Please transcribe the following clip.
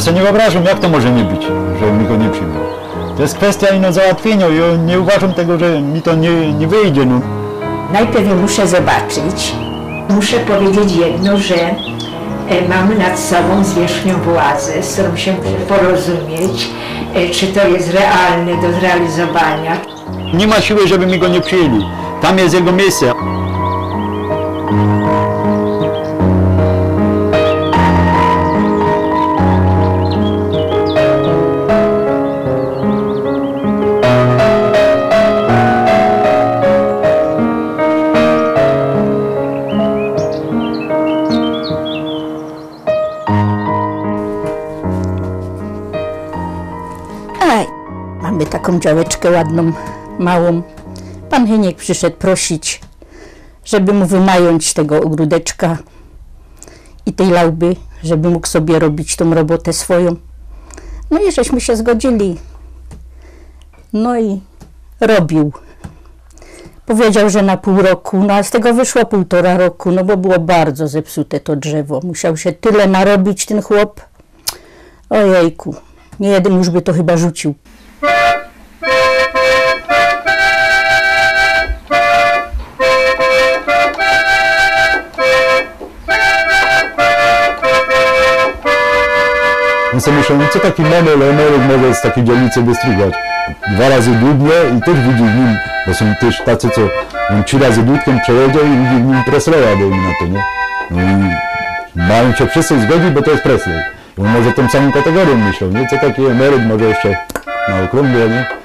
sobie nie wyobrażam, jak to może nie być, że mi go nie przyjmą. To jest kwestia ino załatwienia. Ja nie uważam tego, że mi to nie, nie wyjdzie. No. Najpierw muszę zobaczyć. Muszę powiedzieć jedno, że e, mamy nad sobą zwierzchnią władzę, z którą się muszę porozumieć, e, czy to jest realne do zrealizowania. Nie ma siły, żeby mi go nie przyjęli. Tam jest jego miejsce. Mamy taką działeczkę ładną, małą. Pan Hyniek przyszedł prosić, żeby mu wynająć tego ogródeczka i tej lauby, żeby mógł sobie robić tą robotę swoją. No i żeśmy się zgodzili. No i robił. Powiedział, że na pół roku, no a z tego wyszło półtora roku, no bo było bardzo zepsute to drzewo. Musiał się tyle narobić ten chłop. Ojejku, nie jeden już by to chyba rzucił. No sobie myślę, no co taki menel, emeryt może z takiej dzielnicy wystrugać? Dwa razy dudnie i też widzi w nim, bo są też tacy, co on trzy razy dudkiem przejedzie i widzi w nim Presleya dajmy na to, nie? No i mają się wszyscy zgodzić, bo to jest Presley. On może tą samą kategorią myślał, nie? Co taki emeryt może jeszcze na okrągłe, nie?